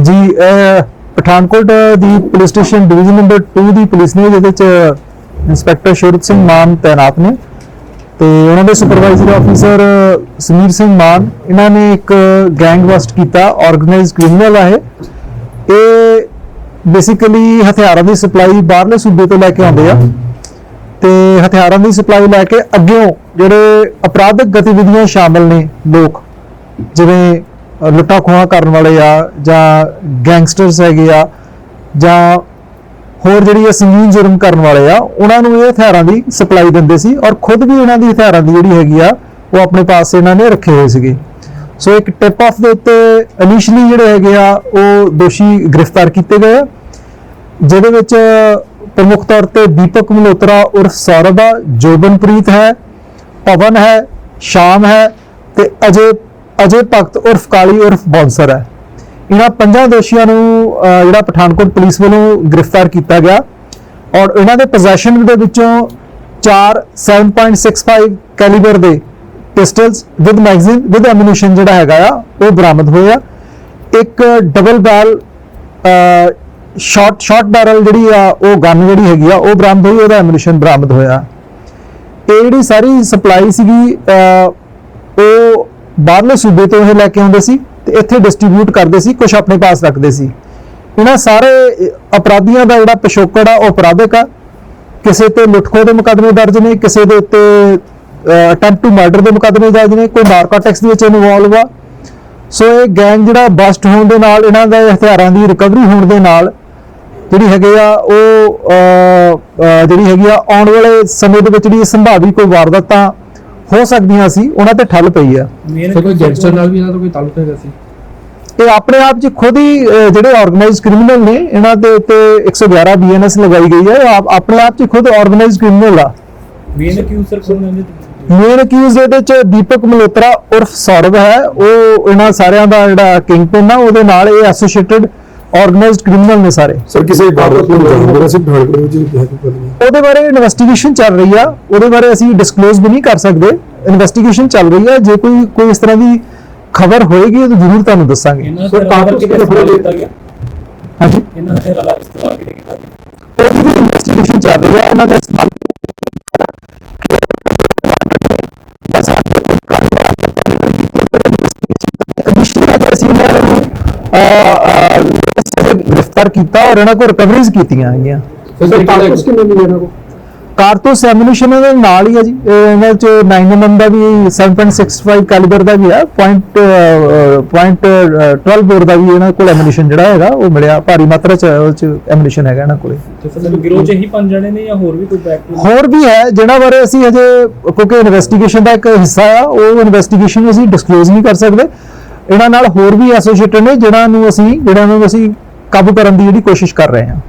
ਜੀ ਪਠਾਨਕੋਟ ਦੀ police station division number 2 ਦੀ ਪੁਲਿਸ ਨੇ, ਜਿਹਦੇ ਚ ਇੰਸਪੈਕਟਰ ਸ਼ੁਰਤ ਸਿੰਘ ਮਾਨ ਤੈਨਾਤ ਨੇ ਤੇ ਉਹਨਾਂ ਦੇ ਸੁਪਰਵਾਈਜ਼ਰ ਆਫੀਸਰ ਸਮੀਰ ਸਿੰਘ ਮਾਨ, ਇਹਨਾਂ ਨੇ ਇੱਕ ਗੈਂਗ ਬਸਟ ਕੀਤਾ ਆਰਗੇਨਾਈਜ਼ਡ ਕ੍ਰਿਮੀਨਲ ਹੈ ਇਹ। ਬੇਸਿਕਲੀ ਹਥਿਆਰਾਂ ਦੀ ਸਪਲਾਈ ਬਾਹਰਲੇ ਸੂਬੇ ਤੋਂ ਲੈ ਕੇ ਆਉਂਦੇ ਆ। ਤੇ ਹਥਿਆਰਾਂ ਦੀ ਸਪਲਾਈ ਲੈ ਕੇ ਅੱਗਿਓਂ ਜਿਹੜੇ ਅਪਰਾਧਿਕ ਗਤੀਵਿਧੀਆਂ ਸ਼ਾਮਲ ਨੇ ਲੋਕ, ਜਿਵੇਂ ਲੁੱਟਾਂ ਖੋਹਾਂ ਕਰਨ ਵਾਲੇ ਆ ਜਾਂ ਗੈਂਗਸਟਰਸ ਹੈਗੇ ਆ ਜਾਂ ਹੋਰ ਜਿਹੜੀ ਇਹ ਸੰਗੀਨ ਜੁਰਮ ਕਰਨ ਵਾਲੇ ਆ, ਉਹਨਾਂ ਨੂੰ ਇਹ ਹਥਿਆਰਾਂ ਦੀ ਸਪਲਾਈ ਦਿੰਦੇ ਸੀ ਔਰ ਖੁਦ ਵੀ ਉਹਨਾਂ ਦੀ ਹਥਿਆਰਾਂ ਦੀ ਜਿਹੜੀ ਹੈਗੀ ਆ, ਉਹ ਆਪਣੇ ਪਾਸ ਇਹਨਾਂ ਨੇ ਰੱਖੇ ਹੋਏ ਸੀਗੇ। ਸੋ ਇੱਕ ਟਿਪ ਆਫ ਦੇ ਉੱਤੇ ਇਨੀਸ਼ੀਅਲੀ ਜਿਹੜੇ ਹੈਗੇ ਆ, ਉਹ ਦੋਸ਼ੀ ਗ੍ਰਿਫਤਾਰ ਕੀਤੇ ਗਏ ਆ, ਜਿਹਦੇ ਵਿੱਚ ਪ੍ਰਮੁੱਖ ਤੌਰ ਤੇ ਦੀਪਕ ਮਲਹੋਤਰਾ ਉਰਫ ਸੌਰਭ ਆ, ਜੋਬਨਪ੍ਰੀਤ ਹੈ, ਪਵਨ ਹੈ, ਸ਼ਾਮ ਹੈ ਤੇ ਅਜੇ ਅਜੇ ਭਗਤ ਉਰਫ ਕਾਲੀ ਉਰਫ ਬੌਂਸਰ ਹੈ। ਇਹਨਾਂ ਪੰਜਾਂ ਦੋਸ਼ੀਆਂ ਨੂੰ ਜਿਹੜਾ ਪਠਾਨਕੋਟ ਪੁਲਿਸ ਵੱਲੋਂ ਗ੍ਰਿਫਤਾਰ ਕੀਤਾ ਗਿਆ ਔਰ ਇਹਨਾਂ ਦੇ ਪੋਜੈਸ਼ਨ ਦੇ ਵਿੱਚੋਂ 4 7.65 ਕੈਲੀਬਰ ਦੇ pistols with magazine with ammunition ਜਿਹੜਾ ਹੈਗਾ ਆ, ਉਹ ਬਰਾਮਦ ਹੋਇਆ ਇੱਕ double barrel short short barrel ਜਿਹੜੀ ਆ, ਉਹ ਗਨ ਜਿਹੜੀ ਹੈਗੀ ਆ, ਉਹ ਬਰਾਮਦ ਹੋਈ, ਉਹਦਾ ਐਮੂਨੀਸ਼ਨ ਬਰਾਮਦ ਹੋਇਆ। ਇਹ ਜਿਹੜੀ ਸਾਰੀ ਸਪਲਾਈ ਸੀਗੀ ਉਹ ਬਾਹਰਲੇ ਸੂਬੇ ਤੋਂ ਇਹ ਲੈ ਕੇ ਆਉਂਦੇ ਸੀ ਤੇ ਇੱਥੇ ਡਿਸਟ੍ਰੀਬਿਊਟ ਕਰਦੇ ਸੀ ਕੁਝ ਆਪਣੇ ਪਾਸ ਰੱਖਦੇ ਸੀ। ਇਹਨਾਂ ਸਾਰੇ ਅਪਰਾਧੀਆਂ ਦਾ ਜਿਹੜਾ ਪਿਛੋਕੜ ਆ, ਉਹ ਅਪਰਾਧਿਕ ਆ। ਕਿਸੇ ਤੇ ਲੁੱਟਖੋ ਦੇ ਮੁਕੱਦਮੇ ਦਰਜ ਨੇ, ਕਿਸੇ ਦੇ ਉੱਤੇ ਅਟੈਂਪਟ ਟੂ ਮਰਡਰ ਦੇ ਮੁਕੱਦਮੇ ਦਰਜ ਨੇ, ਕੋਈ ਨਾਰਕੋਟਿਕਸ ਦੇ ਵਿੱਚ ਇਨਵੋਲਵ ਆ। ਸੋ ਇਹ ਗੈਂਗ ਜਿਹੜਾ ਬਸਟ ਹੋਣ ਦੇ ਨਾਲ, ਇਹਨਾਂ ਦੇ ਹਥਿਆਰਾਂ ਦੀ ਰਿਕਵਰੀ ਹੋਣ ਦੇ ਨਾਲ ਜਿਹੜੀ ਹੈਗੇ ਆ, ਉਹ ਜਿਹੜੀ ਹੈਗੀ ਆ, ਆਉਣ ਵਾਲੇ ਸਮੇਂ ਦੇ ਵਿੱਚ ਜਿਹੜੀ ਸੰਭਾਵੀ ਕੋਈ ਵਾਰਦਾਤਾਂ ਹੋ ਸਕਦੀਆਂ ਸੀ ਉਹਨਾਂ ਤੇ ਠੱਲ ਪਈ ਆ। ਸਰ ਕੋਈ ਗੈਂਗਸਟਰ ਨਾਲ ਵੀ ਇਹਨਾਂ ਦਾ ਕੋਈ ਤਾਲੁਕ ਹੈਗਾ ਸੀ? ਇਹ ਆਪਣੇ ਆਪ 'ਚ ਖੁਦ ਹੀ ਅਹ, ਜਿਹੜੇ ਆਰਗੇਨਾਈਜ਼ਡ ਕ੍ਰਿਮੀਨਲ ਨੇ ਇਹਨਾਂ ਦੇ ਉੱਤੇ 111 ਬੀਐਨਐਸ ਲਗਾਈ ਗਈ ਹੈ ਇਹ ਆਪ- ਆਪਣੇ ਆਪ 'ਚ ਖੁਦ ਆਰਗੇਨਾਈਜ਼ਡ ਕ੍ਰਿਮੀਨਲ ਆ। ਮੇਨ ਸਰ ਕੋਣ ਨੇ ਮੇਨ ਅਕਿਊਜ਼ ਇਹਦੇ ਚ ਦੀਪਕ ਮਲਹੋਤਰਾ ਉਰਫ ਸੌਰਵ ਹੈ। ਉਹ ਇਹਨਾਂ ਸਾਰਿਆਂ ਦਾ ਜਿਹੜਾ ਕਿੰਗ ਪਿਨ ਆ ਉਹਦੇ ਨਾਲ ਇਹ ਐਸੋਸੀਏਟਡ ਆਰਗੇਨਾਈਜ਼ਡ ਕ੍ਰਿਮੀਨਲ ਨੇ ਸਾਰੇ। ਸਰ ਕਿਸੇ ਇਬਾਦਤ ਨੂੰ ਜਾਣਦੇ ਸੀ ਪਠਾਨਕੋਟ ਵਿੱਚ ਉਹਦੇ ਬਾਰੇ ਇਨਵੈਸਟੀਗੇਸ਼ਨ ਚੱਲ ਰਹੀ ਆ। ਉਹਦੇ ਬਾਰੇ ਅਸੀਂ ਡਿਸਕਲੋਜ਼ ਵੀ ਨਹੀਂ ਕਰ ਸਕਦੇ। ਇਨਵੈਸਟੀਗੇਸ਼ਨ ਚੱਲ ਰਹੀ ਆ। ਜੇ ਕੋਈ ਕੋਈ ਇਸ ਤਰ੍ਹਾਂ ਦੀ ਖਬਰ ਹੋਏਗੀ ਤਾਂ ਜ਼ਰੂਰ ਤੁਹਾਨੂੰ ਦੱਸਾਂਗੇ। ਸਰ, ਕਿਹਦੇ ਕਿਹਦੇ ਫੜੇ ਕੀਤਾ ਗਿਆ? ਹਾਂਜੀ। ਇਹਨਾਂ ਦਾ ਰਾਲਾ ਇਸਤੇਮਾਲ ਕੀਤਾ ਗਿਆ? ਉਹਦੀ ਵੀ ਇਨਵੈਸਟੀਗੇਸ਼ਨ ਚੱਲ ਰਹੀ ਆ। ਇਹਨਾਂ ਦਾ ਇਸਤੇਮਾਲ ਗ੍ਰਿਫਤਾਰ ਕੀਤਾ ਔਰ ਇਹਨਾਂ ਕੋਲ ਰਿਕਵਰੀਜ਼ ਕੀਤੀਆਂ ਹੈਗੀਆਂ ਸਰ ਕਾਰਤੂਸ ਕਿੰਨੇ ਮਿਲੇ ਇਹਨਾਂ ਕੋ ਕਾਰਤੂਸ ਐਮੂਨੀਸ਼ਨ ਦੇ ਨਾਲ ਹੀ ਹੈ ਜੀ। ਇਹ ਇਹਨਾਂ ਚ 9mm ਦਾ ਵੀ 7.65 ਕੈਲੀਬਰ ਦਾ ਵੀ ਹੈ ਪੁਆਇੰਟ ਪੁਆਇੰਟ 12 ਬੋਰ ਦਾ ਵੀ ਇਹਨਾਂ ਕੋਲ ਐਮੂਨੀਸ਼ਨ ਜਿਹੜਾ ਹੈਗਾ ਉਹ ਮਿਲਿਆ। ਭਾਰੀ ਮਾਤਰਾ ਚ ਉਹ ਚ ਐਮੂਨੀਸ਼ਨ ਹੈਗਾ ਇਹਨਾਂ ਕੋਲੇ। ਗਿਰੋਹ ਚ ਹੀ ਪੰਜ ਜਣੇ ਨੇ ਜਾਂ ਹੋਰ ਵੀ ਕੋਈ ਬੈਕ ਹੋਰ ਵੀ ਹੈ ਜਿਨ੍ਹਾਂ ਬਾਰੇ ਅਸੀਂ ਹਜੇ ਕਿਉਂਕਿ ਇਨਵੈਸਟੀਗੇਸ਼ਨ ਦਾ ਇੱਕ ਹਿੱਸਾ ਆ ਉਹ ਇਨਵੈਸਟੀਗੇਸ਼ਨ ਅਸੀਂ ਡਿਸਕਲੋਜ਼ ਨਹੀਂ ਕਰ ਸਕਦੇ। ਇਹਨਾਂ ਨਾਲ ਹੋਰ ਵੀ ਐਸੋਸੀਏਟਡ ਨੇ ਜਿਨ੍ਹਾਂ ਨੂੰ ਅਸੀਂ ਜਿਹਨਾਂ ਨੂੰ ਅਸੀਂ ਕਾਬੂ ਕਰਨ ਦੀ ਜਿਹੜੀ ਕੋਸ਼ਿਸ਼ ਕਰ ਰਹੇ ਹਾਂ।